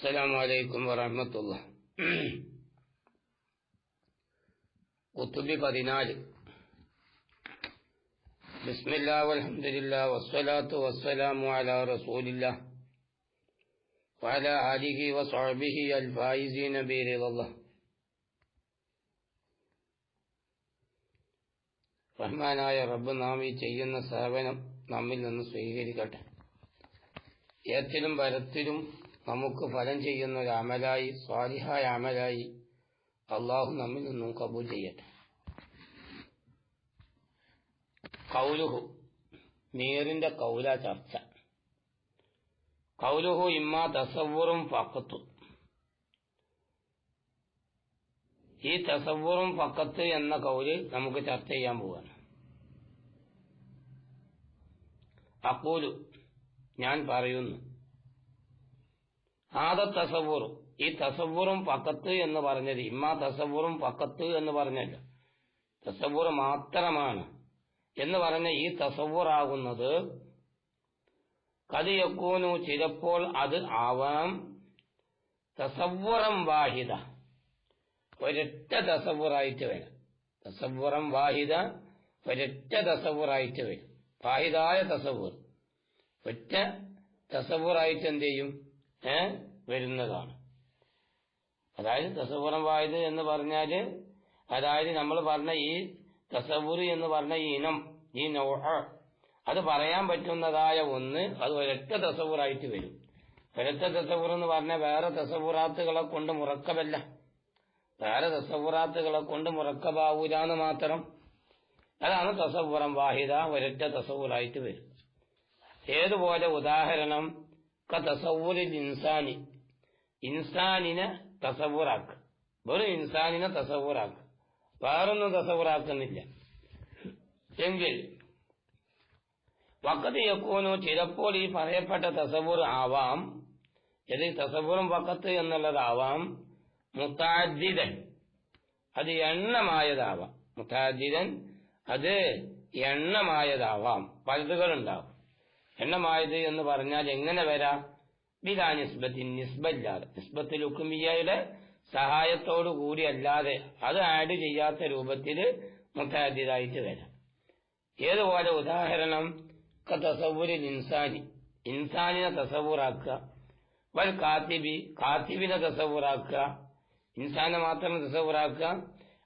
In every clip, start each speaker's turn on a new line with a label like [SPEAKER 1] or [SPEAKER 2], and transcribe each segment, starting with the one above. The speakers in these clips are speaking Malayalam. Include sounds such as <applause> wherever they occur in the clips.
[SPEAKER 1] السلام عليكم ورحمة الله കുത്തുബി പതിനാല് ബിസ്മില്ലാ വൽഹംദുലില്ലാ വസ്സലാത്തു വസ്സലാമു അലാ റസൂലില്ലാ وعلى آله وصحبه الفائزين برضا الله റഹ്മാനായ റബ്ബ് നാം ഈ ചെയ്യുന്ന സേവനം നമ്മിൽ നിന്ന് സ്വീകരിക്കട്ടെ ഏത്തിലും പരത്തിലും നമുക്ക് ഫലം ചെയ്യുന്ന ഒരു അമലായി സ്വാലിഹായ അമലായി അള്ളാഹു നമ്മിൽ നിന്നും കബൂൽ ചെയ്യട്ടെ. കൗലുഹു മീറിന്റെ കൗല ചർച്ച. കൗലുഹു ഇമ്മ തസവറും ഫക്കത്തു ഈ തസവറും ഫക്കത്ത് എന്ന കൗൽ നമുക്ക് ചർച്ച ചെയ്യാൻ പോവാണ്. അക്കൂലു ഞാൻ പറയുന്നു ആദ തസവൂറും ഈ തസവൂറും പക്കത്ത് എന്ന് പറഞ്ഞത് ഇമ്മ തസവൂറും പക്കത്ത് എന്ന് പറഞ്ഞല്ല. തസവൂർ മാത്രമാണ്. എന്ന് പറഞ്ഞ ഈ തസവൂറാകുന്നത് കതിയക്കൂനു ചിലപ്പോൾ അത് ആവാം. തസവ്വറം വാഹിദ. ഒരൊറ്റ തസവൂറായിട്ട് വരാം. തസവ്വറം വാഹിദ ഒരൊറ്റ തസവൂറായിട്ട് വരും. വാഹിദായ തസവൂർ ഒറ്റ തസവൂറായിട്ട് എന്ത് ചെയ്യും? വരുന്നതാണ്. അതായത് തസവൂറം വായത് എന്ന് പറഞ്ഞാൽ അതായത് നമ്മൾ പറഞ്ഞ ഈ തസവൂർ എന്ന് പറഞ്ഞ ഈ ഇനം ഈ നൗഹ അത് പറയാൻ പറ്റുന്നതായ ഒന്ന് അത് ഒരൊറ്റ തസവൂറായിട്ട് വരും. ഒരൊറ്റ തസവൂർ എന്ന് പറഞ്ഞാൽ വേറെ തസവൂറാത്തുകളെ കൊണ്ട് മുറക്കമല്ല വേറെ തസവൂറാത്തുകളെ കൊണ്ട് മുറക്കബാവൂലാന്ന് മാത്രം. അതാണ് തസവൂറം വാഹിദ ഒരൊറ്റ തസവൂറായിട്ട് വരും. ഏതുപോലെ ഉദാഹരണം തസവൂരിൽ ഇൻസാനി ഇൻസാനിനെ തസവൂറാക്കുക വെറും ഇൻസാനിനെ തസവൂറാക്കുക വേറൊന്നും തസവൂറാക്കുന്നില്ല എങ്കിൽ വക്കത്ത് യക്കൂനു ചിലപ്പോൾ ഈ പറയപ്പെട്ട തസവൂർ ആവാം. ഇത് തസവൂറും വക്കത്ത് എന്നുള്ളതാവാം. മുത്താജിതൻ അത് എണ്ണമായതാവാം. മുത്താജിതൻ അത് എണ്ണമായതാവാം. പലതുകളുണ്ടാവും എണ്ണമായത് എന്ന് പറഞ്ഞാൽ എങ്ങനെ വരാം? ബിലാ നിസ്ബത്തിൻ നിസ്ബല്ലാതെ. നിസ്ബത്തിൽ ഉക്കുമിയയുടെ സഹായത്തോടു കൂടി അല്ലാതെ അത് ആഡ് ചെയ്യാത്ത രൂപത്തിൽ മുത്താദിതായിട്ട് വരാം. ഏതുപോലെ ഉദാഹരണം? തസവൂരിൽ ഇൻസാനി. ഇൻസാനിനെ തസവൂറാക്കുക വൽ കാത്തിബി കാത്തിബിനെ തസവൂറാക്കുക ഇൻസാനെ മാത്രം തസവൂറാക്കുക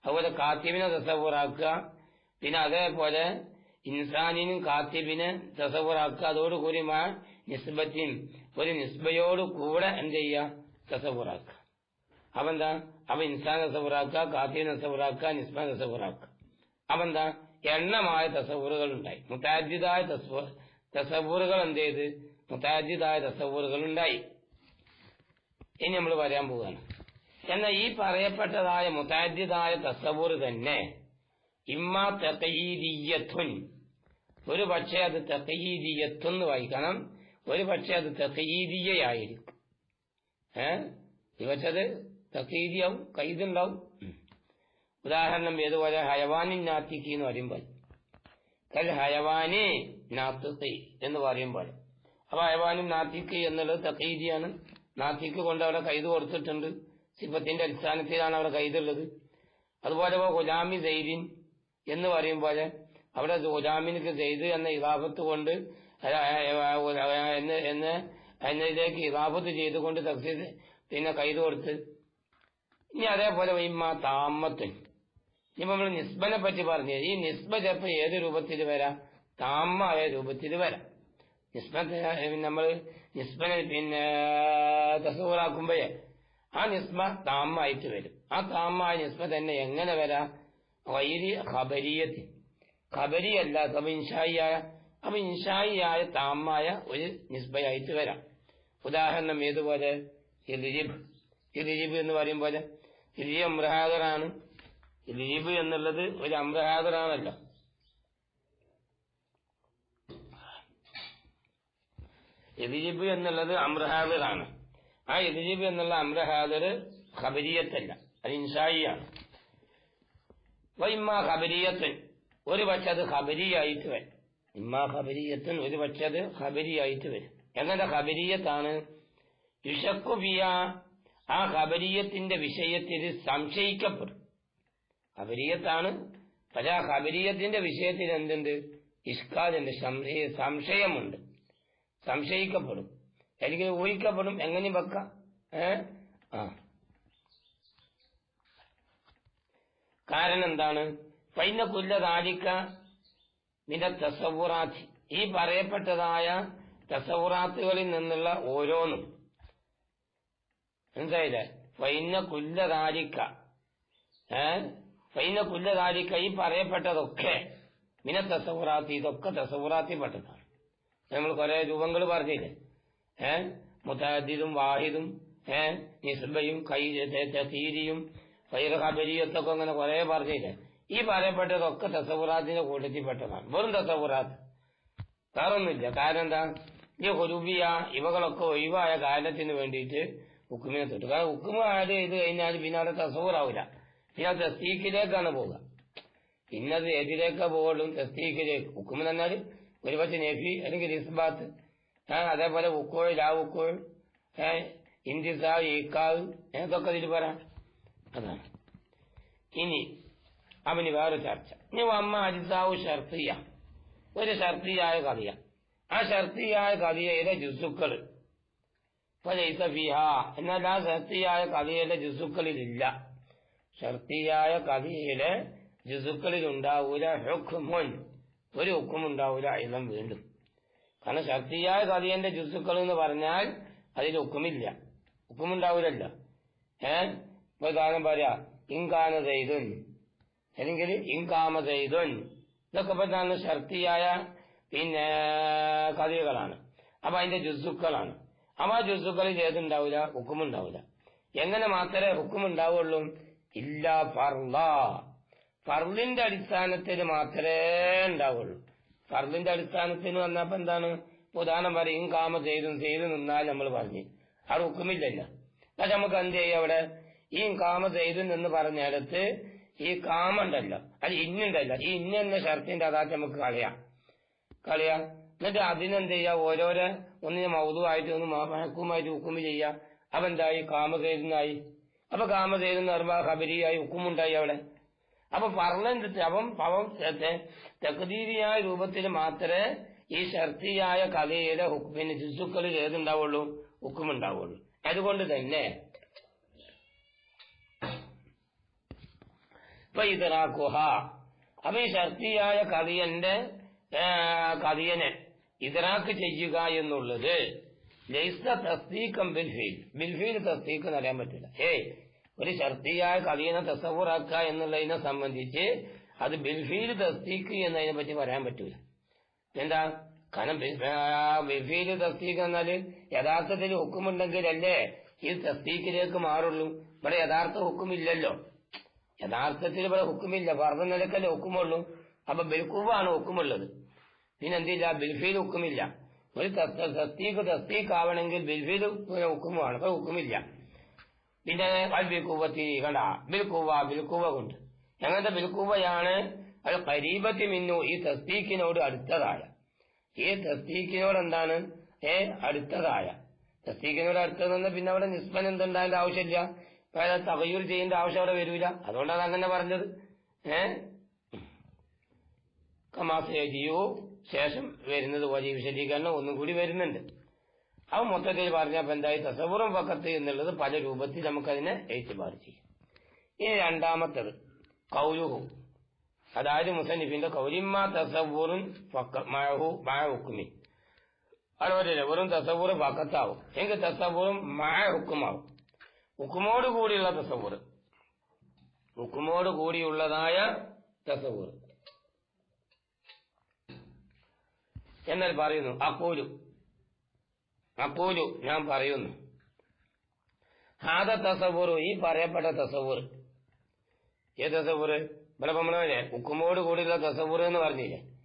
[SPEAKER 1] അതുപോലെ കാത്തിബിനെ തസവൂറാക്കുക പിന്നെ അതേപോലെ ഇൻസാനിനും കാത്തിബിനെ തസവൂറാക്കുക അതോടുകൂടി മാ നിസ്ബത്തിൻ ഒരു നിസ്ബയോട് കൂടെ എന്ത് ചെയ്യുക? തസവൂറാക്കുക. അപ്പൊ എന്താ അപ്പൊ ഇൻസാൻ തസവൂറാക്കുക കാത്തി തസവൂറാക്കുക നിസ്ബ തസവൂറാക്കുക. അപ്പൊ എണ്ണമായ തസവൂറുകൾ ഉണ്ടായി മുത്താജിതായ തസവൂറുകൾ എന്ത് ചെയ്ത്? മുത്താജിതായ തസവൂറുകൾ ഉണ്ടായി ഇനി നമ്മൾ പറയാൻ പോവുകയാണ്. എന്നാൽ ഈ പറയപ്പെട്ടതായ മുത്താജിതായ തസവൂർ തന്നെ ഇമ്മ തെക്കീതിയത്തുൻ ഒരു പക്ഷേ അത് തെക്കീതിയത്തെന്ന് വായിക്കണം. ഒരു പക്ഷേ അത് തെക്കീതിയായിരിക്കും ഏ? ഇവച്ചത് തെക്കീതിയാവും കൈതുണ്ടാവും ഉദാഹരണം ഏതുപോലെ ഹയവാനിൻ നാത്തിക്കി എന്ന് പറയുമ്പോൾ കൽ ഹയവാനി നാത്തുക്കി എന്ന് പറയുമ്പോൾ. അപ്പൊ ഹയവാനും നാത്തിക്ക് എന്നുള്ളത് തക്കീതിയാണ് നാത്തിക്ക് കൊണ്ട് അവിടെ കൈത് കൊടുത്തിട്ടുണ്ട്. സിഫത്തിന്റെ അടിസ്ഥാനത്തിലാണ് അവിടെ കൈതുള്ളത് അതുപോലെ ഗുലാമി സൈദിൻ എന്ന് പറയുമ്പോൾ അവിടെ ഗുലാമിനിക്ക് സെയ്ദ് എന്ന ഇതാഫത്ത് കൊണ്ട് എന്ന് എന്ന് എന്നതിലേക്ക് ഇതാപത്ത് ചെയ്തുകൊണ്ട് തഫ്സീർ പിന്നെ കൈത് കൊടുത്ത്. ഇനി അതേപോലെ ഇമ്മ താമത്തിന് ഇനി നമ്മൾ നിസ്ബനെ പറ്റി പറഞ്ഞു ഈ നിസ്ബ ചിലപ്പോൾ ഏത് രൂപത്തിൽ വരാം? താമായ രൂപത്തിൽ വരാം. നിസ്ബത്തിന് നമ്മൾ നിസ്ബനെ പിന്നെ തസൂറാക്കുമ്പോഴേ ആ നിസ്ബ താമായിട്ട് വരും. ആ താമായ നിസ്ബ തന്നെ എങ്ങനെ വരാം? വൈരി ഖബരിയല്ല ഖബരി അല്ലാത്ത അപ്പൊ ഇൻഷായിയായ താമായ ഒരു നിസ്ബയായിട്ട് വരാം. ഉദാഹരണം ഏതുപോലെ? ഇലിജിബ് ഇലിജിബ് എന്ന് പറയും പോലെ. ഇലിജി അമ്രഹാദറാണ്. ഇലിജിബ് എന്നുള്ളത് ഒരു അമ്രഹാദറാണല്ലോ. എലിജിബ് എന്നുള്ളത് അമ്രഹാദറാണ്. ആ എലിജിബ് എന്നുള്ള അമ്രഹാദർ ഖബരിയത്തല്ല. അത് ഇൻഷായിയാണ്. വൈമ്മ ഖബരിയത്തൻ ഒരു പക്ഷെ അത് ഖബരിയായിട്ട് വരും. ഇമ്മ ഖബരിയത്തൻ ഒരു പക്ഷേ അത് ഖബരിയായിട്ട് വരും. എന്നാൽ ഖബരിയത്താണ്? യുഷക്കുബിയ ആ ഖബരീയത്തിന്റെ വിഷയത്തിൽ സംശയിക്കപ്പെടും. ഖബരീയത്താണ്. പക്ഷെ ആ ഖബരീയത്തിന്റെ വിഷയത്തിൽ എന്തുണ്ട്? ഇഷ്കാദിന്റെ സംശയ സംശയമുണ്ട്. സംശയിക്കപ്പെടും. അല്ലെങ്കിൽ ഊഹിക്കപ്പെടും. എങ്ങനെ വെക്ക. ഏ? ആ. കാരണം എന്താണ്? പൈന കുല്ലതാലിക്ക നിന്റെ തസവുറാത്തി ഈ പറയപ്പെട്ടതായ തസവുറാത്തുകളിൽ നിന്നുള്ള ഓരോന്നും. മനസ്സിലായില്ലേ? ഫൈന കുല്ലതാരിക്ക ഫൈന കുല്ലതാരിക്ക ഈ പറയപ്പെട്ടതൊക്കെ മിന തസവുറാത്തി ഇതൊക്കെ തസവുറാത്തി പെട്ടതാണ്. നമ്മൾ കുറെ രൂപങ്ങൾ പറഞ്ഞില്ലേ? ഏ? മുതാദിദും വാഹിദും ഏ? നിസ്ബയും കൈ തീരിയും ഫൈറഹബരിയത്തൊക്കെ അങ്ങനെ കുറെ പറഞ്ഞില്ലേ? ഈ പറയപ്പെട്ടതൊക്കെ തസവുറാത്തിന്റെ കൂട്ടത്തിൽ പെട്ടതാണ് വെറും തസവുറാത്ത്. വേറൊന്നുമില്ല. കാരണം എന്താ ഈ ഹുരുബിയ ഇവകളൊക്കെ ഒഴിവായ കാലത്തിന് വേണ്ടിയിട്ട് ഹുക്കുമിനെ തൊട്ടു. കാരണം ഹുക്കുമ ആഡ് ചെയ്ത് കഴിഞ്ഞാൽ പിന്നെ അവിടെ തസവുറാവില്ല. പിന്നെ തസ്തീക്കിലേക്കാണ് പോവുക. പിന്നെ അത് ഏതിലേക്കാ പോകുള്ളൂ തസ്തീക്കിലേക്ക് ഹുക്കുമ പറഞ്ഞാൽ ഒരുപക്ഷെ നെഫി അല്ലെങ്കിൽ ഇസ്ബാത്ത്. അതേപോലെ ഉക്കോൾ ലാ ഉക്കോൾ ഇന്ദിസാവ് ഇന്ദിസാ ഈക്കാവ് എന്നൊക്കെ ഇതിൽ പറയാം? അതാണ്. ഇനി അവന് വേറെ ചർച്ച. ഇനി അമ്മ അജിസാവു ഷർത്തിയ ഒരു ഷർത്തിയായ കഥയ. ആ ഷർത്തിയായ കഥയുടെ ജുസുക്കൾ. എന്നാൽ ആ ഷർത്തിയായ കഥയുടെ ജുസുക്കളിലില്ല ഷർത്തിയായ കഥയുടെ ജുസുക്കളിൽ ഉണ്ടാവൂല ഹുക്കുമുൻ ഒരു ഹുക്കും ഉണ്ടാവൂല എന്നും വീണ്ടും. കാരണം ഷർത്തിയായ കഥയന്റെ ജുസുക്കൾ എന്ന് പറഞ്ഞാൽ അതിൽ ഹുക്കുമില്ല. ഹുക്കുമുണ്ടാവൂലല്ലോ. ഏ? ഇപ്പൊ കാരണം പറയാ ഇൻകാന അല്ലെങ്കിൽ ഇൻകാമ ചെയ്തുൻ ഇതൊക്കെ പറ്റാണ് ഷർത്തിയായ പിന്നെ കഥകളാണ്. അപ്പൊ അതിന്റെ ജുസുക്കളാണ് അപ്പൊ ആ ജുസുക്കളിൽ ഏതുണ്ടാവില്ല ഹുക്കുമുണ്ടാവില്ല എങ്ങനെ മാത്രമേ ഹുക്കുമുണ്ടാവുള്ളൂ? ഇല്ല ഫർള ഫർലിന്റെ അടിസ്ഥാനത്തിൽ മാത്രമേ ഉണ്ടാവുള്ളൂ. ഫർലിന്റെ അടിസ്ഥാനത്തിൽ വന്നപ്പോ എന്താണ്? ഉദാഹരണം പറയും കാമ ചെയ്തും ചെയ്തു നിന്നാൽ നമ്മൾ പറഞ്ഞു. ആ ഹുക്കുമില്ലല്ലോ. അത് നമുക്ക് എന്ത് ചെയ്യാം അവിടെ? ഈ കാമ ചെയ്തു എന്ന് പറഞ്ഞിടത്ത് ഈ കാമുണ്ടല്ലോ. അത് ഇന്നുണ്ടല്ലോ. ഈ ഇന്ന എന്ന ഷർത്തിന്റെ അതാ നമുക്ക് കളയാം. കളയാം. എന്നിട്ട് അതിനെന്ത് ചെയ്യാം? ഓരോരോ ഒന്നിനെ മൗതുവായിട്ട് ഒന്ന് മഹക്കുമായിട്ട് ഉക്കുമ്പ് ചെയ്യാം. അപ്പൊ എന്തായി കാമകേതുന്നായി അപ്പൊ കാമകേരുന്ന് പറയുമ്പോ ഹബരിയായി ഹുക്കുമുണ്ടായി അവിടെ. അപ്പൊ പറഞ്ഞെടുത്ത് അവൻ അവൻ തെക്കുതീരിയായ രൂപത്തിൽ മാത്രമേ ഈ ഷർത്തിയായ കഥയുടെ പിന്നെ ശിശുക്കളിൽ ഏതുണ്ടാവുള്ളൂ? ഹുക്കുമുണ്ടാവുള്ളൂ. അതുകൊണ്ട് തന്നെ ഇതിറാക്കുഹ അപ്പൊ ഈ ഷർത്തിയായ കവിയന്റെ കവിയനെ ഇതറാക്ക് ചെയ്യുക എന്നുള്ളത് തസ്തീക്കം അറിയാൻ പറ്റില്ല. ഏയ് ഒരു ഷർത്തിയായ കവിയനെ തസവൂറാക്കുക എന്നുള്ളതിനെ സംബന്ധിച്ച് അത് ബിൽഫീൽ തസ്തീക്ക് എന്നതിനെ പറ്റി പറയാൻ പറ്റൂല. എന്താ? കാരണം ബിൽഫീൽ തസ്തീക്ക് എന്നാൽ യഥാർത്ഥത്തിൽ ഹുക്കുമുണ്ടെങ്കിലല്ലേ ഈ തസ്തീക്കിലേക്ക് മാറുള്ളൂ. ഇവിടെ യഥാർത്ഥ ഹുക്കുമില്ലല്ലോ. യഥാർത്ഥത്തിൽ ഇവിടെ ഹുക്കുമില്ല. ഫർദ് നിലക്കല്ലേ ഹുക്കുമുള്ളൂ. അപ്പൊ ബിൽക്കുവാണ് ഹുക്കുമുള്ളത്. പിന്നെന്തില്ല ബിൽഫീൽ ഹുക്കുമില്ല. ഒരു തസ്തീക്ക് തസ്തീക്ക് ആവണമെങ്കിൽ ബിൽഫീൽ ഹുക്കുമാണ്. അപ്പൊ ഹുക്കുമില്ല. പിന്നെ ബിൽക്കുവത്തി കണ്ട? ബിൽക്കുവ ബിൽക്കുവ കൊണ്ട്. ഞങ്ങളുടെ ബിൽക്കുവയാണ് അത് കരീബത്തി മിന്നു ഈ തസ്തീക്കിനോട് അടുത്തതായ. ഈ തസ്തീക്കിനോട് എന്താണ്? ഏ അടുത്തതായ. തസ്തീക്കിനോട് അടുത്തതെന്ന് പിന്നെ അവിടെ നിസ്ബൻ എന്തുണ്ടാകേണ്ട ആവശ്യമില്ല. വേറെ തകയൂർ ചെയ്യേണ്ട ആവശ്യം അവിടെ വരൂല? അതുകൊണ്ടാണ് അങ്ങനെ പറഞ്ഞത്. ഏ? കമാസയോ ശേഷം വരുന്നത് പോലെ വിശദീകരണം ഒന്നും കൂടി വരുന്നുണ്ട്. അവ മൊത്തത്തിൽ പറഞ്ഞപ്പോ എന്തായി? തസവുറും പക്കത്ത് എന്നുള്ളത് പല രൂപത്തിൽ നമുക്കതിനെ ഏറ്റുപാട് ചെയ്യാം. ഇനി രണ്ടാമത്തത് കൗലുഹു. അതായത് മുസന്നിഫിന്റെ കൗലിമ്മ തസവുറും ഹുക്കുമി അതുപോലെ വെറും തസവുറ് പക്കത്താവും എങ്കിൽ തസവുറും മഴ ഹുക്കുമാവും ഹുക്കുമോട് കൂടിയുള്ള തസവൂർ. ഹുക്കുമോട് കൂടിയുള്ളതായ തസവൂർ. എന്നാൽ പറയുന്നു അക്കൂലു. അക്കൂലു ഞാൻ പറയുന്നു. ഹാദ തസവൂർ ഈ പറയപ്പെട്ട തസവൂർ. ഏ തസവൂർ? ഇവിടെ ഉക്കുമോട് കൂടിയുള്ള തസവൂർ എന്ന് പറഞ്ഞില്ലേ?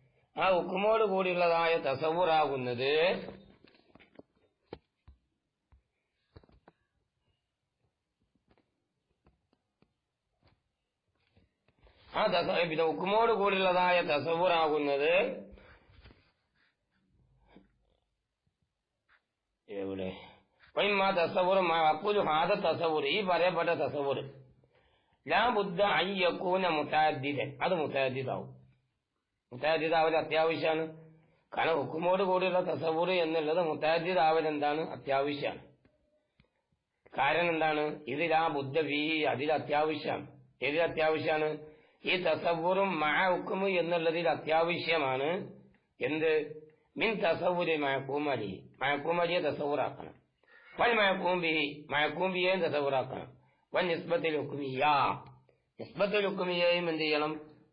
[SPEAKER 1] ആ ഉക്കുമോട് കൂടിയുള്ളതായ തസവുറാകുന്നത് ആ പിന്നെ ഉക്കുമോട് കൂടിയുള്ളതായ തസവുറാകുന്നത് എവിടെ? ഈ പറയപ്പെട്ട തസവുർ ലാ ബുദ്ധ അയ്യക്കൂന മുത്താദിതൻ അത് മുത്താദിതാവും മുത്താദിതാവൽ അത്യാവശ്യമാണ് കാരണം ഹുക്കുമോട് കൂടിയുള്ള തസവുർ എന്നുള്ളത് മുത്താദിതാവൽ എന്താണ്? അത്യാവശ്യമാണ് കാരണം എന്താണ്? ഇത് ലാ ബുദ്ധ വി അതിൽ അത്യാവശ്യമാണ് ഏതിൽ അത്യാവശ്യമാണ് ഈ തസവൂറും മഴ ഹുക്കുമു എന്നുള്ളതിൽ അത്യാവശ്യമാണ്. എന്ത്? മിൻ തസവുര് മഴക്കൂമലി മഴക്കൂമലിയെ തസവൂറാക്കണം വൻ മഴക്കൂംബിഹി മഴക്കൂംബിയെ തസവൂറാക്കണം വൻ നിസ്ബത്തിൽ ഹുക്കുമിയ നിസ്ബത്തിൽ ഹുക്കുമിയെയും എന്ത് ചെയ്യണം?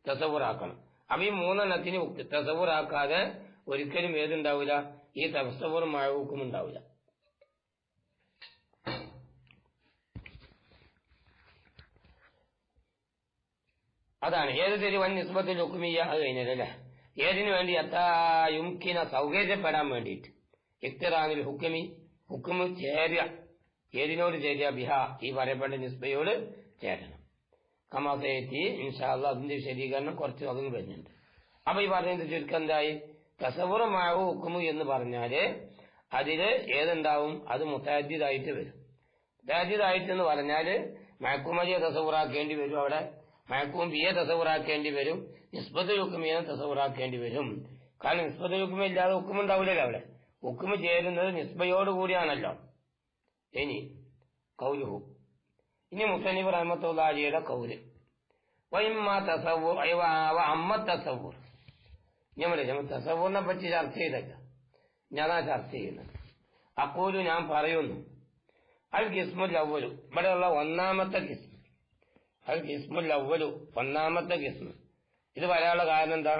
[SPEAKER 1] തസവൂറാക്കണം അപ്പൊ ഈ മൂന്നെണ്ണത്തിന് തസവൂറാക്കാതെ ഒരിക്കലും ഏതുണ്ടാവില്ല ഈ തസവൂർ മഴ ഉണ്ടാവില്ല അതാണ്. ഏത് തെരുവൻ നിസ്ബത്തിൽ ഹുക്കുമിയ അത് കഴിഞ്ഞതല്ലേ ഏതിനു വേണ്ടി യുംകിന സൗകര്യപ്പെടാൻ വേണ്ടിയിട്ട്? ഇക്തിറാനിൽ ഹുക്കുമി ഹുക്കുമ് ചേരുക. ഏതിനോട് ചേരുക? ബിഹ. ഈ പറയപ്പെട്ട നിസ്ബയോട് ചേരണം. കമാസയെത്തി ഇൻഷാല്ല അതിന്റെ വിശദീകരണം കുറച്ച് അതും വരുന്നുണ്ട്. അപ്പൊ ഈ പറഞ്ഞതിന്റെ ചുരുക്കം എന്തായി? തസവുറമാവു ഹുക്കുമു എന്ന് പറഞ്ഞാൽ അതിൽ ഏതുണ്ടാവും അത് മുത്താജിദായിട്ട് വരും. മുത്താജിദായിട്ട് എന്ന് പറഞ്ഞാൽ മയക്കുമതിയെ തസവുറാക്കേണ്ടി വരും അവിടെ. മയക്കും ബിയെ തസവുറാക്കേണ്ടി വരും നിസ്ബത്ത് ഹുക്കുമിയെ തസവറാക്കേണ്ടി വരും. കാരണം നിസ്ബത്ത് ഹുക്കുമില്ലാതെ ഇല്ലാതെ ഹുക്കും ഉണ്ടാവില്ലല്ലോ അവിടെ. ഹുക്കുമ് ചേരുന്നത് നിസ്ബയോട് കൂടിയാണല്ലോ. ഇനി കൗലുഹു. ഇനി മുസനിബ് റഹമത്തുള്ളാജിയുടെ കൗൽ. അമ്മ പറ്റി ചർച്ച ചെയ്തല്ല ഞാനാ ചർച്ച ചെയ്യുന്നത്. അക്കൂലു ഞാൻ പറയുന്നു. അൽ കിസ്മുൽ ഇവിടെയുള്ള ഒന്നാമത്തെ കിസ്മ. അൽ കിസ്മുൽ അവലു ഒന്നാമത്തെ കിസ്മ ഇത് വരാനുള്ള കാരണം എന്താ?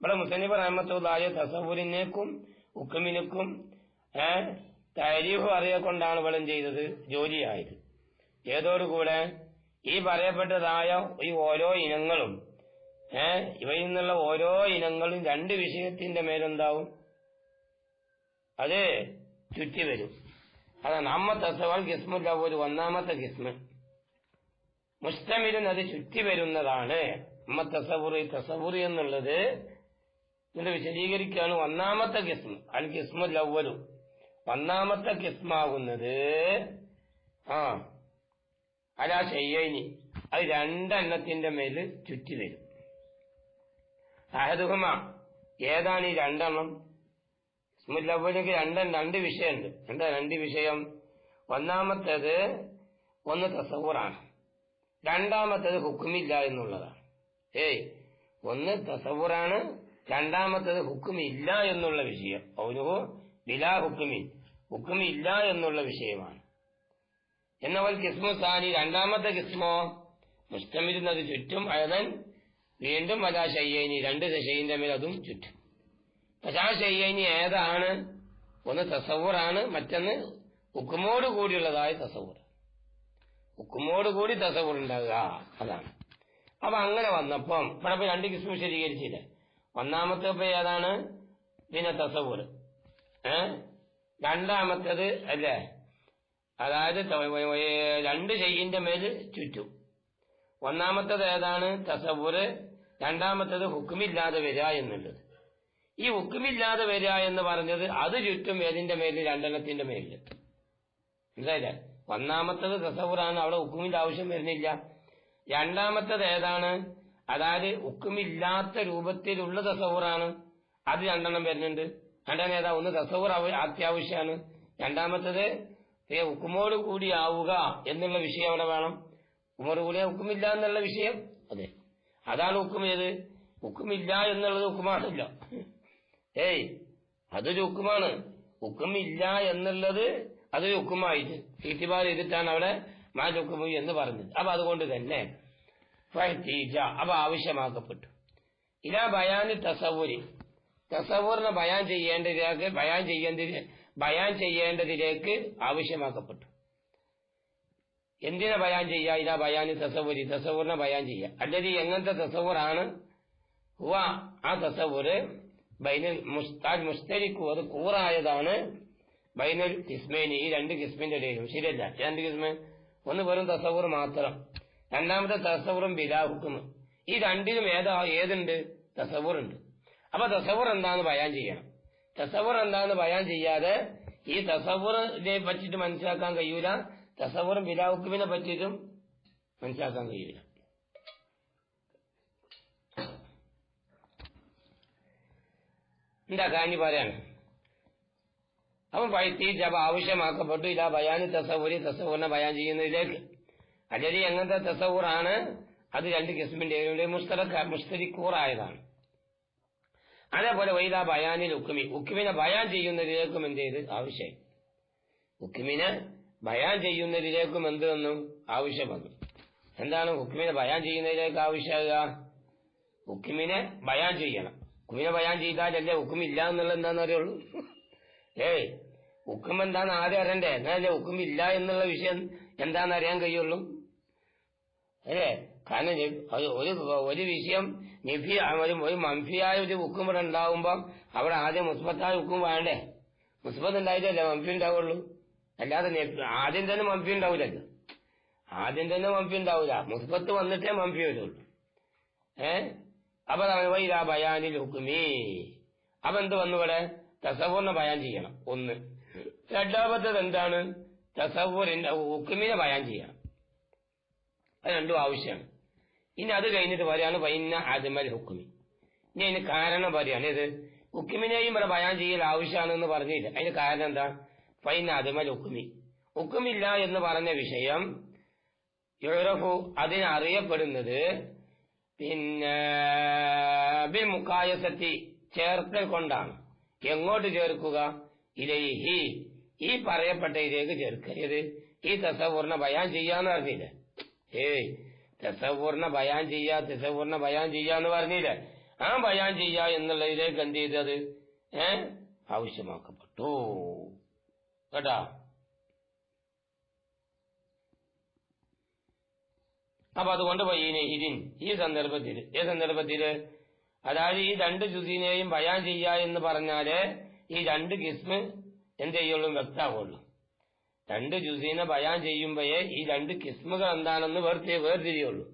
[SPEAKER 1] ഇവിടെ മുസനിബ് റഹമത്തുള്ളാജി തസവൂരിനേക്കും ഉക്കുമിനുക്കും തരീഫ് അറിയക്കൊണ്ടാണ് ഇവിടെ ചെയ്തത്? ജോലിയായത്. ഏതോടുകൂടെ ഈ പറയപ്പെട്ടതായ ഈ ഓരോ ഇനങ്ങളും ഏ ഇവയിൽ നിന്നുള്ള ഓരോ ഇനങ്ങളും രണ്ട് വിഷയത്തിന്റെ മേലെന്താവും? അത് ചുറ്റി വരും അതാണ് അമ്മ തസവൽ കിസ്മുല്ല അവലു ഒന്നാമത്തെ കിസ്മ മുസ്തമിലിന് അത് ചുറ്റി വരുന്നതാണ്. അമ്മ തസവുറി തസവുറി എന്നുള്ളത് ഇതിന്റെ വിശദീകരിക്കുകയാണ് ഒന്നാമത്തെ കിസ്മ അൽ കിസ്മ ലവ്വലു ഒന്നാമത്തെ കിസ്മാകുന്നത് ആ അലാ ശയ്യനി. അത് രണ്ടെണ്ണത്തിന്റെ മേൽ ചുറ്റി വരും. അഹദുഹമ ഏതാണ് ഈ രണ്ടെണ്ണം? ഇസ്മുല്ലവലിക്ക് രണ്ട് രണ്ട് വിഷയമുണ്ട്. എന്താ രണ്ട് വിഷയം? ഒന്നാമത്തേത് ഒന്ന് തസവൂറാണ് രണ്ടാമത്തേത് ഹുക്കുമില്ല എന്നുള്ളതാണ്. ഏയ് ഒന്ന് തസവുറാണ് രണ്ടാമത്തത് ഹുക്കുമില്ല എന്നുള്ള വിഷയം. അവനുഹു ബിലാ ഹുക്കുമിൻ ഹുക്കുമില്ല എന്നുള്ള വിഷയമാണ്. എന്നവൽ കിസ്മു സാനി രണ്ടാമത്തെ കിസ്മോ മുഷ്ടമിരുന്നത് ചുറ്റും അയതൻ വീണ്ടും അതാ ശയ്യനി രണ്ട് ഷയ്യിന്റെ മേൽ അതും ചുറ്റും. പക്ഷെ ആ ശയ്യനി ഏതാണ്? ഒന്ന് തസവുറാണ് മറ്റൊന്ന് ഹുക്കുമോട് കൂടിയുള്ളതായ തസവൂർ കൂടി ഉണ്ടാകുക അതാണ്. അപ്പൊ അങ്ങനെ വന്നപ്പം ഇവിടെ രണ്ട് കിസ്മു ശരീകരിച്ചില്ല ഒന്നാമത്തെ ഇപ്പൊ ഏതാണ്? പിന്നെ തസവൂർ. ഏ? രണ്ടാമത്തേത് അല്ലേ? അതായത് രണ്ട് ചെയ്യിന്റെ മേൽ ചുറ്റും. ഒന്നാമത്തത് ഏതാണ്? തസവൂര് രണ്ടാമത്തത് ഹുക്കുമില്ലാതെ വരിക എന്നുള്ളത്. ഈ ഹുക്കുമില്ലാതെ വരിക എന്ന് പറഞ്ഞത് അത് ചുറ്റും ഏതിന്റെ മേലിൽ രണ്ടെണ്ണത്തിന്റെ മേലിൽ മനസ്സിലായില്ലേ? ഒന്നാമത്തത് തസവുറാണ് അവിടെ ഹുക്കുമിന്റെ ആവശ്യം വരുന്നില്ല. രണ്ടാമത്തത് ഏതാണ്? അതായത് ഹുക്കുമില്ലാത്ത രൂപത്തിലുള്ള തസവുറാണ് അത് രണ്ടെണ്ണം വരുന്നുണ്ട്. രണ്ടെണ്ണം ഏതാ? ഒന്ന് തസവർ അത്യാവശ്യമാണ് രണ്ടാമത്തത് ഹുക്കുമോട് കൂടി ആവുക എന്നുള്ള വിഷയം അവിടെ വേണം. ഉമർ കൂടി ഹുക്കുമില്ല എന്നുള്ള വിഷയം. അതെ. അതാണ് ഹുക്കും ഏത്? എന്നുള്ളത് ഉക്കുമാണല്ല. ഏയ് അതൊരു ഹുക്കുമാണ് ഹുക്കുമില്ല എന്നുള്ളത് അതൊരു ഹുക്കുമായിട്ട് ഇത്തിബാർ ചെയ്തിട്ടാണ് അവിടെ മാജുക്കുമു എന്ന് പറഞ്ഞത് അപ്പൊ അതുകൊണ്ട് തന്നെ അപ്പൊ ആവശ്യമാക്കപ്പെട്ടു. ഇലാ ബയാന് തസവൂരി. തസവൂറിനെ ബയാൻ ചെയ്യേണ്ടതിലേക്ക് ബയാൻ ചെയ്യേണ്ടത് ബയാൻ ചെയ്യേണ്ടതിലേക്ക് ആവശ്യമാക്കപ്പെട്ടു. എന്തിനെ ബയാൻ ചെയ്യുക ഇതാ ബയാന് തസവൂരി. തസവൂറിനെ ബയാൻ ചെയ്യുക അല്ലെങ്കിൽ എങ്ങനത്തെ തസവൂറാണ്? ഹുവ ആ തസവൂര് ബൈനൽ മുസ്താജ് മുസ്തരിക്കു അത് കൂറായതാണ് ബൈനൽ കിസ്മേനി ഈ രണ്ട് കിസ്മിന്റെ ഇടയിലും ശരിയല്ല രണ്ട് കിസ്മ ഒന്ന് വെറും തസവൂർ മാത്രം. രണ്ടാമത്തെ തസവൂറും ബിലാഹുക്കുന്നു ഈ രണ്ടിലും ഏതാ ഏതുണ്ട്? തസവൂർ ഉണ്ട് അപ്പൊ തസവൂർ എന്താന്ന് ബയാൻ ചെയ്യണം. തസവൂർ എന്താന്ന് ബയാൻ ചെയ്യാതെ ഈ തസവൂറിനെ പറ്റിയിട്ട് മനസ്സിലാക്കാൻ കഴിയൂല. തസവൂറും ബിലാ ഹുക്കുമിനെ പറ്റിയിട്ടും മനസ്സിലാക്കാൻ കഴിയൂല. എന്താ കാഞ്ഞി പറയാണ്? അവൻ പഴുത്തി ജപ ആവശ്യമാക്കപ്പെട്ടു. ഇതാ ബയാനി തസവൂരി തസവൂറിനെ ബയാൻ ചെയ്യുന്നതിലേക്ക്. അല്ലെങ്കിൽ എങ്ങനത്തെ തസവൂറാണ്? അത് രണ്ട് കിസ്മിന്റെ മുസ്തറക്ക മുസ്തരിക്കൂറായതാണ്. അതേപോലെ വൈദാ ബയാനിൽ ഉക്കുമി ഉക്കുമിനെ ബയാൻ ചെയ്യുന്നതിലേക്കും എന്ത് ചെയ്ത്? ആവശ്യം ഉക്കുമിനെ ബയാൻ ചെയ്യുന്നതിലേക്കും എന്ത് വന്നു? ആവശ്യം വന്നു. എന്താണ് ഉക്കുമിനെ ബയാൻ ചെയ്യുന്നതിലേക്ക് ആവശ്യമാകുക? ഉക്കുമിനെ ബയാൻ ചെയ്യണം. ഉക്കുമിനെ ബയാൻ ചെയ്താലല്ലേ ഹുക്കുമില്ല എന്നുള്ളത് എന്താണെന്ന് അറിയുള്ളൂ? <laughs> ഏയ് ഹുക്കും എന്താന്ന് ആദ്യം അറിയണ്ടേ? എന്നാലല്ലേ ഇല്ല എന്നുള്ള വിഷയം എന്താണെന്ന് അറിയാൻ കഴിയുള്ളൂ? അല്ലേ? കാരണം ഒരു ഒരു- വിഷയം നിഫി ഒരു മംഫിയായ ഒരു ഹുക്കും ഇവിടെ ഉണ്ടാവുമ്പോ അവിടെ ആദ്യം മുസ്ബത്തായ ഹുക്കും വേണ്ടേ? മുസ്ബത്ത് ഉണ്ടായിട്ടല്ലേ മംഫി ഉണ്ടാവുള്ളൂ? അല്ലാതെ ആദ്യം തന്നെ മംഫി ഉണ്ടാവില്ലല്ലോ ആദ്യം തന്നെ മംഫി ഉണ്ടാവില്ല മുസ്ബത്ത് വന്നിട്ടേ മംഫി വരുള്ളൂ. ഏ? അപ്പൊ ബയാനിൽ ഹുക്കുമി അപ്പൊ എന്ത് വന്നു ഇവിടെ? തസവൂറിനെ ബയാൻ ചെയ്യണം. ഒന്ന്. രണ്ടാമത്തത് എന്താണ് തസവൂറിന്റെ ഹുക്കുമിനെ ബയാൻ ചെയ്യണം അത് രണ്ടും ആവശ്യമാണ്. ഇനി അത് കഴിഞ്ഞിട്ട് പറയാണ് പൈന്ന ആദ്യമൽ ഹുക്കുമി ഇനി അതിന് കാരണം പറയാണ്. ഇത് ഹുക്കുമിനെയും ഇവിടെ ബയാൻ ചെയ്യൽ ആവശ്യമാണെന്ന് പറഞ്ഞില്ല. അതിന് കാരണം എന്താ? ഫൈന ആദ്യമൽ ഹുക്കുമി ഹുക്കുമില്ല എന്ന് പറഞ്ഞ വിഷയം യൂറഫു അതിനറിയപ്പെടുന്നത് പിന്നെ ബിൽ മുക്കായസത്തി ചേർക്കൽ കൊണ്ടാണ്. എങ്ങോട്ട് ചേർക്കുക? ഇലൈഹി ഈ പറയപ്പെട്ട ഇതിലേക്ക് ചേർക്കുക ഏത്? ഈ തസവൂറിനെ ബയാൻ ചെയ്യാന്ന് പറഞ്ഞില്ലേ? ഏയ് തസവൂറിനെ ബയാൻ ചെയ്യാ തസവൂറിനെ ബയാൻ ചെയ്യാന്ന് പറഞ്ഞില്ലേ? ആ ബയാൻ ചെയ്യാ എന്നുള്ളതിലേക്ക് എന്ത് ചെയ്തത്? ഏ? ആവശ്യമാക്കപ്പെട്ടു. കേട്ടാ? അപ്പൊ അതുകൊണ്ട് ഇതിൻ ഈ സന്ദർഭത്തിൽ ഈ സന്ദർഭത്തിൽ? അതായത് ഈ രണ്ട് ജുസീനെയും ബയാൻ ചെയ്യുക എന്ന് പറഞ്ഞാൽ ഈ രണ്ട് കിസ്മ് എന്ത് ചെയ്യുള്ളൂ? വ്യക്തമാവുള്ളൂ. രണ്ട് ജുസീനെ ബയാൻ ചെയ്യുമ്പോഴേ ഈ രണ്ട് കിസ്മുകൾ എന്താണെന്ന് വേർതി വേർതിരിയുള്ളൂ.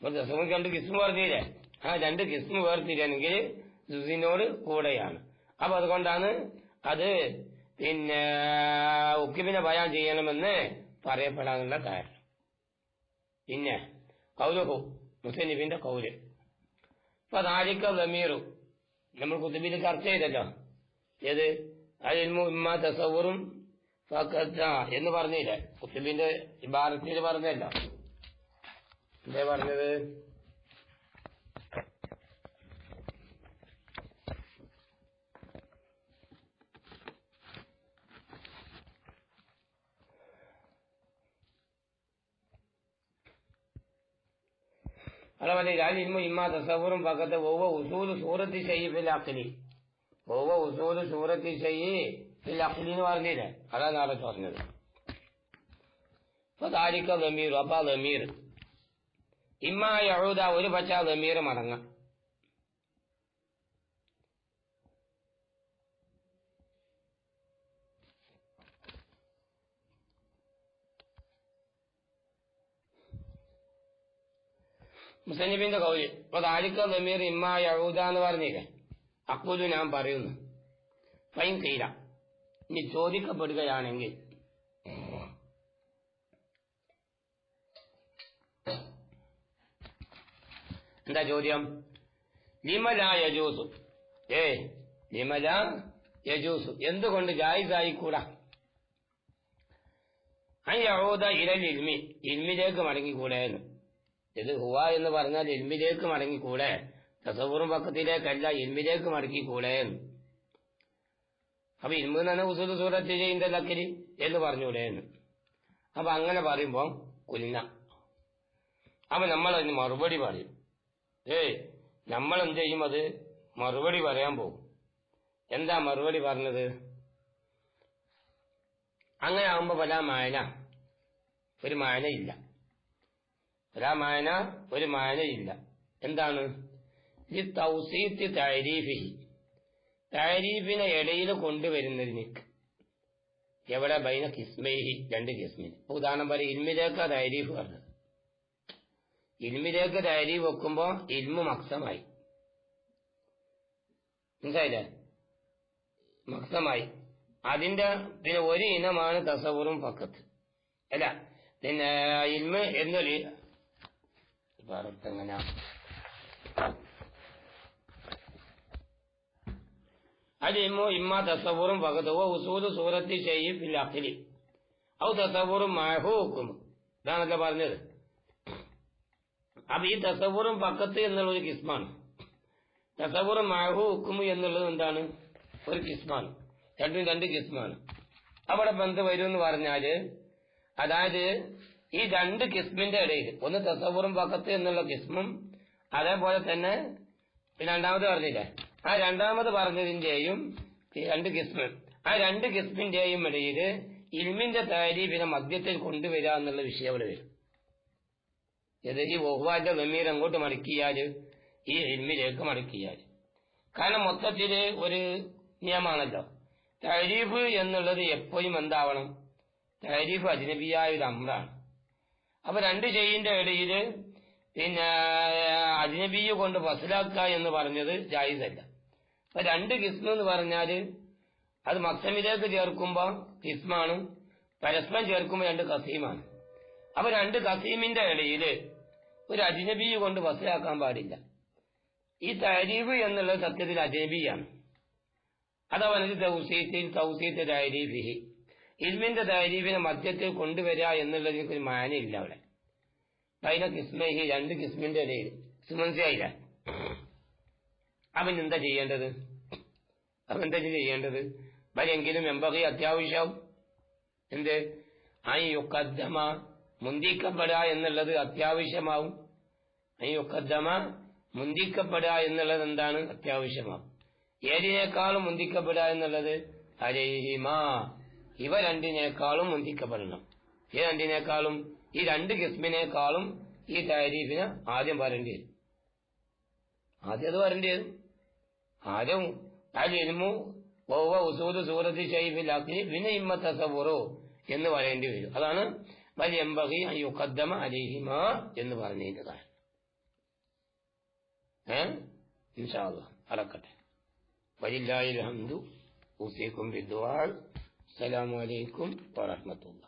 [SPEAKER 1] ഇപ്പൊ ദസമുക്ക് രണ്ട് കിസ്മ വേർതിരില്ലേ ആ രണ്ട് കിസ്മ വേർതിരിയാണെങ്കിൽ ജുസീനോട് കൂടെയാണ്. അപ്പൊ അതുകൊണ്ടാണ് അത് പിന്നെ ഉക്കിമിനെ ബയാൻ ചെയ്യണമെന്ന് പറയപ്പെടാനുള്ള കാരണം. പിന്നെ കൗലുഹു മുസന്നിഫിന്റെ കൗൽ. അപ്പൊ നാലിക്ക ലമീറു നമ്മൾ കുത്തുബിൽ ചർച്ച ചെയ്തല്ലോ. ഏത്? അലിൽമു ഇമ്മ തസവറും എന്ന് പറഞ്ഞില്ല? കുത്തുബിന്റെ ഇബാറത്തിൽ പറഞ്ഞല്ല. എന്താ പറഞ്ഞത്? അതുപോലെ ഇൽമു ഇമ്മ തസവറും പക്കത്ത് ഒവ്വ ഉസൂൽ സൂറത്തി ഷെയ്ഫിൽ അഖ്ലി ഒവ്വ ഉസൂൽ സൂറത്തി ഷെയ്യ് ഫിൽ അഖ്ലി എന്ന് പറഞ്ഞില്ലേ അതാ നാളെ പറഞ്ഞത് അപ്പൊ താരിക്ക ലമീർ അപ്പൊ ലമീർ ഇമ്മ യഹൂദ ഒരു പച്ച ലമീർ മടങ്ങാം മുസന്നിബിന്റെ കൗൽ. അപ്പൊ താരിക്ക ലമീർ ഇമ്മ യഹൂദ എന്ന് പറഞ്ഞില്ലേ അക്കൂൽ ഞാൻ പറയുന്നു ഫൈൻ തീര ഇനി ചോദിക്കപ്പെടുകയാണെങ്കിൽ എന്താ ചോദ്യം? ലിമല യജൂസു. ഏ ലിമല യജൂസു. എന്തുകൊണ്ട് ജായിസായിക്കൂടാ? അയ്യൂത ഇരൽ ഇൽമി. ഇൽമിലേക്ക് മടങ്ങിക്കൂടെ എന്ന് ഇത് ഹുവ എന്ന് പറഞ്ഞാൽ ഇൽമിലേക്ക് മടങ്ങിക്കൂടെ. തസവൂറും പക്കത്തിലേക്കല്ല ഇൽമിലേക്ക് മടക്കിക്കൂടെ അപ്പൊ ഇൽമു തന്നെ ഉസൂദ് സൂറത്ത് ചെയ്യുന്ന ലക്കരി എന്ന് പറഞ്ഞൂടെ? എന്ന് അപ്പൊ അങ്ങനെ പറയുമ്പോ കുലിന അപ്പൊ നമ്മൾ അതിന് മറുപടി പറയും. ഏയ് നമ്മൾ എന്ത് ചെയ്യും അത്? മറുപടി പറയാൻ പോകും. എന്താ മറുപടി പറഞ്ഞത്? അങ്ങനെ ആകുമ്പോ പല മായന. ഒരു മായനയില്ല. ഒരാ മായന ഒരു മായനയില്ല. എന്താണ്? താരീഫിനെ ഇടയിൽ കൊണ്ടുവരുന്നതിന് എവിടെ? ബൈന കിസ്മേഹി രണ്ട് കിസ്മിന്. ഉദാഹരണം പറയും ഇൽമിലേക്ക് താരീഫ് പറഞ്ഞത്. ഇൽമിലേക്ക് താരീഫ് വെക്കുമ്പോ ഇൽമു മക്സമായി. മനസ്സിലായില്ലേ? മക്സമായി. അതിന്റെ പിന്നെ ഒരു ഇനമാണ് തസവറും ഫക്കത്ത്. അല്ല പിന്നെ ഇൽമ് എന്നൊരു എങ്ങനെ? അലിമു ഇമ്മ തസവറും വകതവോ ഓ ഉസൂൽ സൂറത്തി ചെയ്യും ഫിൽ അഖിലി. ഔ തസവറും മഹൂക്കും ഇതാണല്ലോ പറഞ്ഞത്. അപ്പൊ ഈ തസവറും പക്കത്ത് എന്നുള്ള ഒരു കിസ്മാണ്. തസവറും മഹു ഹുക്കുമു എന്നുള്ളത് എന്താണ്? ഒരു കിസ്മാണ്. രണ്ടും രണ്ട് കിസ്മാണ്. അവിടെ ബന്ധം വരും എന്ന് പറഞ്ഞാൽ അതായത് ഈ രണ്ട് കിസ്മിന്റെ ഇടയിൽ ഒന്ന് തസവറും പക്കത്ത് എന്നുള്ള കിസ്മും അതേപോലെ തന്നെ രണ്ടാമത് പറഞ്ഞില്ലേ? ആ രണ്ടാമത് പറഞ്ഞതിന്റെയും രണ്ട് കിസ്മ് ആ രണ്ട് കിസ്മിന്റെയും ഇടയിൽ ഇൽമിന്റെ താരീഫിനെ മദ്യത്തിൽ കൊണ്ടുവരിക എന്നുള്ള വിഷയം അവിടെ വരും. ഇത് ഈ വഹുവാന്റെ ഗംഭീർ അങ്ങോട്ട് മടക്കിയാൽ ഈ ഇൽമിലേക്ക് മടക്കിയാൽ കാരണം മൊത്തത്തിൽ ഒരു നിയമാണല്ലോ താരീഫ് എന്നുള്ളത് എപ്പോഴും എന്താവണം? താരീഫ് അജ്നബിയായ ഒരു അമ്രാണ്. അപ്പൊ രണ്ട് ചെയ്യിന്റെ ഇടയിൽ പിന്നെ അജ്നബിയെ കൊണ്ട് ഫസലാക്ക എന്ന് പറഞ്ഞത് ജായിസല്ല. അപ്പൊ രണ്ട് കിസ്മ എന്ന് പറഞ്ഞാൽ അത് മക്സമിലേക്ക് ചേർക്കുമ്പോ കിസ്മാണ് പരസ്പരം ചേർക്കുമ്പോൾ രണ്ട് കസീമാണ്. അപ്പൊ രണ്ട് കസീമിന്റെ ഇടയിൽ ഒരു അജ്നബിയെ കൊണ്ട് ഫസലാക്കാൻ പാടില്ല. ഈ തരീഫ് എന്നുള്ള സത്യത്തിൽ അജ്നബിയാണ്. അതവനത് തൗസീത്തിൽ ഇൽമിന്റെ തരീഫിനെ മധ്യത്തിൽ കൊണ്ടുവരിക എന്നുള്ളതിനൊരു മാനയില്ല അവിടെ. പൈന കിസ്മഹി രണ്ട് കിസ്മിന്റെ ഇടയിൽ. മനസ്സിലായില്ല? അവൻ എന്താ ചെയ്യേണ്ടത്? അവൻ എന്താ ചെയ്യേണ്ടത്? വരെങ്കിലും എമ്പകി അത്യാവശ്യം എന്ത്? അയ്യൊക്കദ്ധമ മുന്തിക്കപ്പെടുക എന്നുള്ളത് അത്യാവശ്യമാവും. അയ്യൊക്കദ്ധമ മുന്തിക്കപ്പെടുക എന്നുള്ളത് എന്താണ്? അത്യാവശ്യമാവും. ഏതിനേക്കാളും മുന്തിക്കപ്പെടുക എന്നുള്ളത്? അരഹിമ. ഇവ രണ്ടിനേക്കാളും മുന്തിക്കപ്പെടണം. ഈ രണ്ടിനേക്കാളും? ഈ രണ്ട് കിസ്മിനേക്കാളും ഈ താരീഫിന് ആദ്യം വരേണ്ടി വരും. ആദ്യം അത് വരേണ്ടി വരും. ആദ്യം അലിമു വൗവ ഉസൂദ് സൂറത്ത് ഷൈഫിലാക്കി പിന്നെ ഇമ്മ എന്ന് പറയേണ്ടി വരും. അതാണ് വലിയ യുഖദ്ദമ അലിഹിമ എന്ന് പറഞ്ഞതിന്റെ കാരണം ഏ? ഇൻഷാല്ല അടക്കട്ടെ. വലില്ലായി ഹംദു ഊസിക്കും ബിദ്വാൾ അസ്സലാമലൈക്കും അലൈക്കും വറഹ്മത്തുള്ളാഹി